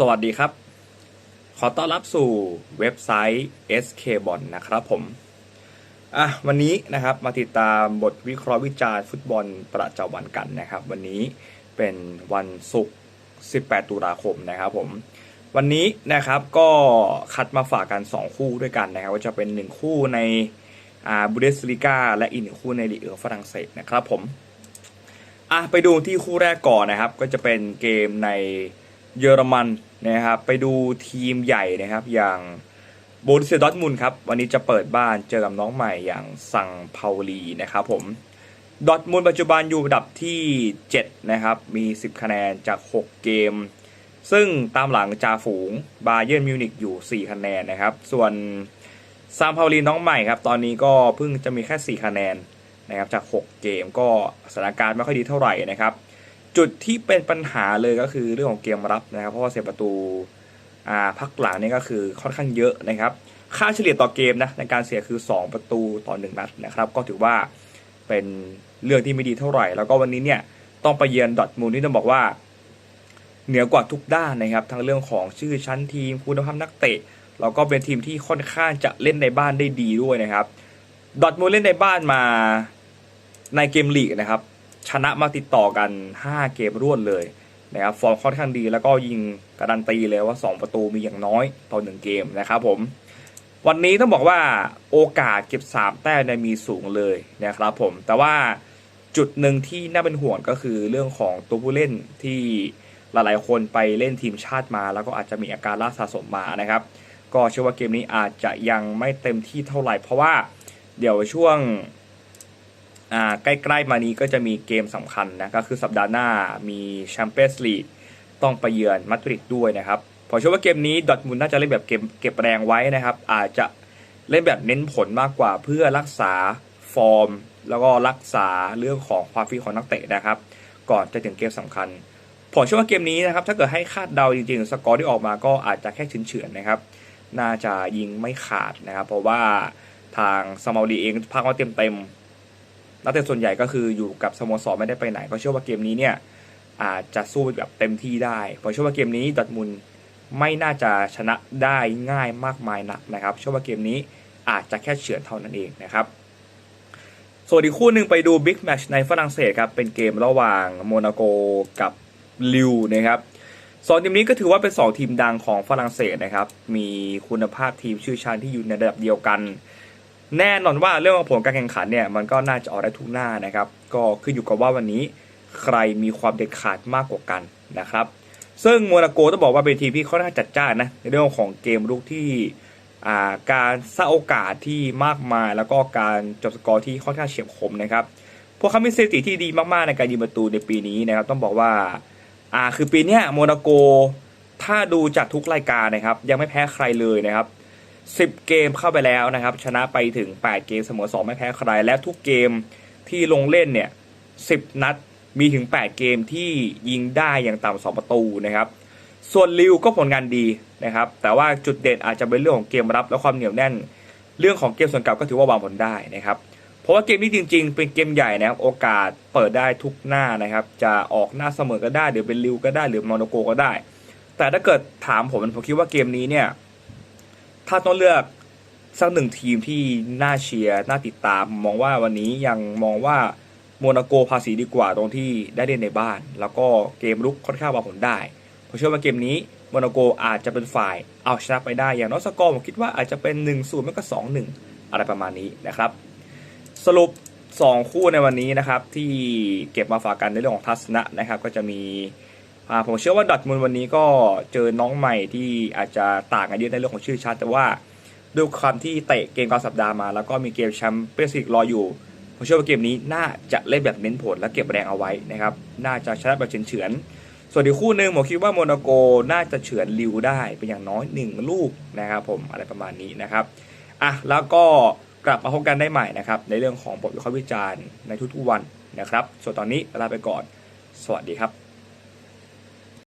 สวัสดีครับ ขอต้อนรับสู่เว็บไซต์ SK b o l นะครับผมอะวันนี้นะครับมาติดตามบทวิเคราะห์วิจารณ์ฟุตบอลประจำวันกันนะครับ วันนี้เป็นวันศุกร์ 18 ตุลาคมนะครับผม วันนี้นะครับก็คัดมาฝากกัน 2 คู่ด้วยกันนะครับ ว่าจะเป็น 1 คู่ในอ่าบูเดสลิกาและอีกหนึ่งคู่ในลีกเออฝรั่งเศสนะครับผมอะไปดูที่คู่แรกก่อนนะครับ ก็จะเป็นเกมใน เยอรมันนะครับไปดูทีมใหญ่นะครับอย่างโบรุสเซียดอร์ทมุนครับวันนี้จะเปิดบ้านเจอกับน้องใหม่อย่างซังเปาลีนะครับผมดอร์ทมุนปัจจุบันอยู่อันดับที่ 7 นะครับ มี 10 คะแนนจาก 6 เกม ซึ่งตามหลังจาฝูงบาเยิร์มิวนิกอยู่ 4 คะแนนนะครับ ส่วนซามเปาลีน้องใหม่ครับ ตอนนี้ก็เพิ่งจะมีแค่ 4 คะแนนนะครับจาก 6 เกมก็สถานการณ์ไม่ค่อยดีเท่าไหร่นะครับ จุดที่เป็นปัญหาเลยก็คือเรื่องของเกมรับนะครับ เพราะว่าเสียประตูอ่าพักหลังนี่ก็คือค่อนข้างเยอะนะครับ ค่าเฉลี่ยต่อเกมนะในการเสียคือ 2 ประตูต่อ 1 นัดนะครับ ก็ถือว่าเป็นเรื่องที่ไม่ดีเท่าไหร่ แล้วก็วันนี้เนี่ยต้องไปเยือนดอทมูลที่ต้องบอกว่า เหนือกว่าทุกด้านนะครับ ทั้งเรื่องของชื่อชั้นทีมคุณภาพนักเตะแล้วก็เป็นทีมที่ค่อนข้างจะเล่นในบ้านได้ดีด้วยนะครับ ดอทมูลเล่นในบ้านมาในเกมลีกนะครับ ชนะมาติดต่อกัน 5 เกมรวดเลยนะครับฟอร์มค่อนข้างดีแล้วก็ยิงการันตีเลยว่า 2 ประตูมีอย่างน้อยต่อ 1 เกมนะครับผม วันนี้ต้องบอกว่าโอกาสเก็บ 3 แต้มเนี่ยมีสูงเลยนะครับผม แต่ว่าจุดหนึ่งที่น่าเป็นห่วงก็คือเรื่องของตัวผู้เล่นที่หลายๆคนไปเล่นทีมชาติมา แล้วก็อาจจะมีอาการล่าสะสมมานะครับ ก็เชื่อว่าเกมนี้อาจจะยังไม่เต็มที่เท่าไหร่ เพราะว่าเดี๋ยวช่วง อ่าใกล้ๆมานี้ก็จะมีเกมสำคัญนะก็คือสัปดาห์หน้ามีแชมเปี้ยนส์ลีกต้องไปเยือนมาดริดด้วยนะครับผมเชื่อว่าเกมนี้ดอทมุนน่าจะเล่นแบบเกมเก็บแรงไว้นะครับ อาจจะเล่นแบบเน้นผลมากกว่าเพื่อรักษาฟอร์ม แล้วก็รักษาเรื่องของความฟิตของนักเตะนะครับ ก่อนจะถึงเกมสำคัญผมเชื่อว่าเกมนี้นะครับถ้าเกิดให้คาดเดาจริงๆ สกอร์ที่ออกมาก็อาจจะแค่เฉือนๆนะครับ น่าจะยิงไม่ขาดนะครับ เพราะว่าทางสมาลีเองพักมาเต็มๆ นักเตะส่วนใหญ่ก็คืออยู่กับสโมสรไม่ได้ไปไหนก็เชื่อว่าเกมนี้เนี่ยอาจจะสู้แบบเต็มที่ได้เพราะเชื่อว่าเกมนี้ดอทมุนไม่น่าจะชนะได้ง่ายมากมายนักนะครับเชื่อว่าเกมนี้อาจจะแค่เฉือนเท่านั้นเองนะครับส่วนอีกคู่หนึ่งไปดูบิ๊กแมตช์ในฝรั่งเศสครับเป็นเกมระหว่างโมนาโกกับลิวนะครับสองทีมนี้ก็ถือว่าเป็นสองทีมดังของฝรั่งเศสนะครับมีคุณภาพทีมชื่อชาญที่อยู่ในระดับเดียวกัน แน่นอนว่าเรื่องของผลการแข่งขันเนี่ยมันก็น่าจะออกได้ทุกหน้านะครับ ก็ขึ้นอยู่กับว่าวันนี้ใครมีความเด็ดขาดมากกว่ากันนะครับ ซึ่งโมนาโกต้องบอกว่าเป็นทีมที่ค่อนข้างจัดจ้านนะในเรื่องของเกมรุกที่การสร้างโอกาสที่มากมาย แล้วก็การจบสกอร์ที่ค่อนข้างเฉียบคมนะครับ พวกเขามีสถิติที่ดีมากๆในการยิงประตูในปีนี้นะครับ ต้องบอกว่าอ่าคือปีนี้โมนาโกถ้าดูจากทุกรายการนะครับ ยังไม่แพ้ใครเลยนะครับ 10 เกมเข้าไปแล้วนะครับ ชนะไปถึง 8 เกมเสมอ2ไม่แพ้ใคร และทุกเกมที่ลงเล่นเนี่ย10 นัดมีถึง 8 เกมที่ยิงได้อย่างต่ำ2ประตูนะครับ ส่วนลิวก็ผลงานดีนะครับ แต่ว่าจุดเด่นอาจจะเป็นเรื่องของเกมรับและความเหนียวแน่น เรื่องของเกมส่วนเก่าก็ถือว่าวางผลได้นะครับ เพราะว่าเกมนี้จริง ๆ เป็นเกมใหญ่นะครับ โอกาสเปิดได้ทุกหน้านะครับ จะออกหน้าเสมอก็ได้หรือเป็นลิวก็ได้หรือมโนโกก็ได้ แต่ถ้าเกิดถามผมผมคิดว่าเกมนี้เนี่ย ถ้าต้องเลือกสักหนึ่งทีมที่น่าเชียร์น่าติดตาม มองว่าวันนี้ยังมองว่าโมนาโกภาษีดีกว่าตรงที่ได้เล่นในบ้าน แล้วก็เกมรุกค่อนข้างวางผลได้ผมเชื่อว่าเกมนี้โมนาโกอาจจะเป็นฝ่ายเอาชนะไปได้อย่างน้อยสกอร์ผมคิดว่าอาจจะเป็น1นศูนย์ไม่ก็สองหนึ่งอะไรประมาณนี้นะครับ สรุป 2 คู่ในวันนี้นะครับที่เก็บมาฝากกันในเรื่องของทัศนะนะครับ ก็จะมี ผมเชื่อว่าดอทมุนวันนี้ก็เจอน้องใหม่ที่อาจจะต่างกันเยอะในเรื่องของชื่อชาติแต่ว่าด้วยความที่เตะเกมกลางสัปดาห์มา แล้วก็มีเกมแชมเปี้ยนส์ลีกรออยู่ ผมเชื่อว่าเกมนี้น่าจะเล่นแบบเน้นผลและเก็บแรงเอาไว้นะครับ น่าจะชนะแบบเฉือนๆส่วนอีกคู่หนึ่งผมคิดว่าโมนาโกน่าจะเฉือนลิวได้เป็นอย่างน้อยหนึ่งลูกนะครับผมอะไรประมาณนี้นะครับอะแล้วก็กลับมาพบกันได้ใหม่นะครับในเรื่องของบทวิเคราะห์วิจารณ์ในทุกๆวันนะครับ ส่วนตอนนี้ลาไปก่อน สวัสดีครับ